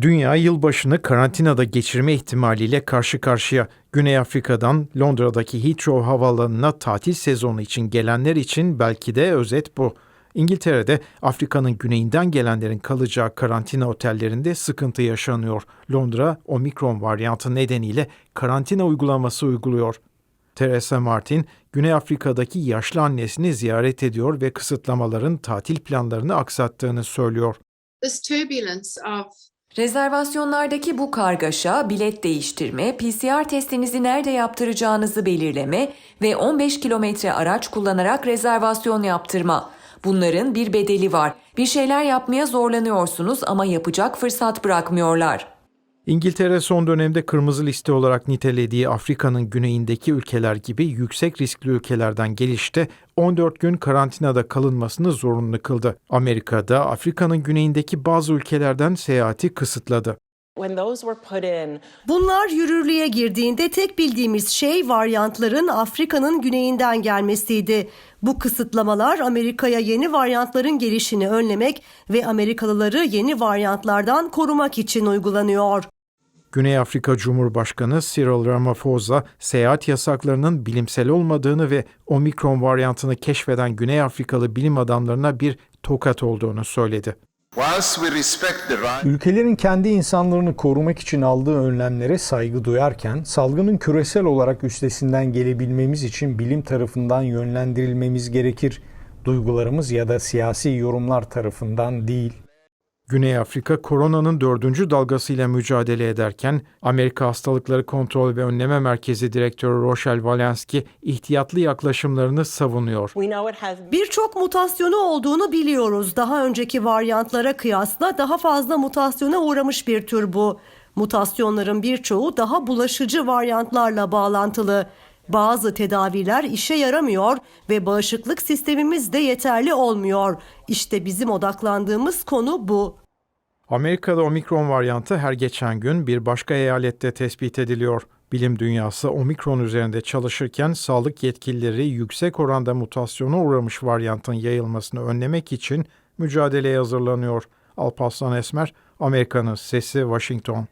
Dünya yılbaşını karantinada geçirme ihtimaliyle karşı karşıya. Güney Afrika'dan Londra'daki Heathrow havaalanına tatil sezonu için gelenler için belki de özet bu. İngiltere'de Afrika'nın güneyinden gelenlerin kalacağı karantina otellerinde sıkıntı yaşanıyor. Londra, omikron varyantı nedeniyle karantina uygulaması uyguluyor. Theresa Martin, Güney Afrika'daki yaşlı annesini ziyaret ediyor ve kısıtlamaların tatil planlarını aksattığını söylüyor. this turbulence of Rezervasyonlardaki bu kargaşa, bilet değiştirme, PCR testinizi nerede yaptıracağınızı belirleme ve 15 kilometre araç kullanarak rezervasyon yaptırma. Bunların bir bedeli var. Bir şeyler yapmaya zorlanıyorsunuz ama yapacak fırsat bırakmıyorlar. İngiltere son dönemde kırmızı liste olarak nitelediği Afrika'nın güneyindeki ülkeler gibi yüksek riskli ülkelerden gelişte 14 gün karantinada kalınmasını zorunlu kıldı. Amerika'da Afrika'nın güneyindeki bazı ülkelerden seyahati kısıtladı. When those were put in, Bunlar yürürlüğe girdiğinde tek bildiğimiz şey varyantların Afrika'nın güneyinden gelmesiydi. Bu kısıtlamalar Amerika'ya yeni varyantların gelişini önlemek ve Amerikalıları yeni varyantlardan korumak için uygulanıyor. Güney Afrika Cumhurbaşkanı Cyril Ramaphosa, seyahat yasaklarının bilimsel olmadığını ve omikron varyantını keşfeden Güney Afrikalı bilim adamlarına bir tokat olduğunu söyledi. Ülkelerin kendi insanlarını korumak için aldığı önlemlere saygı duyarken, salgının küresel olarak üstesinden gelebilmemiz için bilim tarafından yönlendirilmemiz gerekir. Duygularımız ya da siyasi yorumlar tarafından değil. Güney Afrika koronanın dördüncü dalgasıyla mücadele ederken Amerika Hastalıkları Kontrol ve Önleme Merkezi Direktörü Rochelle Walensky ihtiyatlı yaklaşımlarını savunuyor. Birçok mutasyonu olduğunu biliyoruz. Daha önceki varyantlara kıyasla daha fazla mutasyona uğramış bir tür bu. Mutasyonların birçoğu daha bulaşıcı varyantlarla bağlantılı. Bazı tedaviler işe yaramıyor ve bağışıklık sistemimiz de yeterli olmuyor. İşte bizim odaklandığımız konu bu. Amerika'da omikron varyantı her geçen gün bir başka eyalette tespit ediliyor. Bilim dünyası omikron üzerinde çalışırken sağlık yetkilileri yüksek oranda mutasyona uğramış varyantın yayılmasını önlemek için mücadeleye hazırlanıyor. Alparslan Esmer, Amerika'nın Sesi, Washington.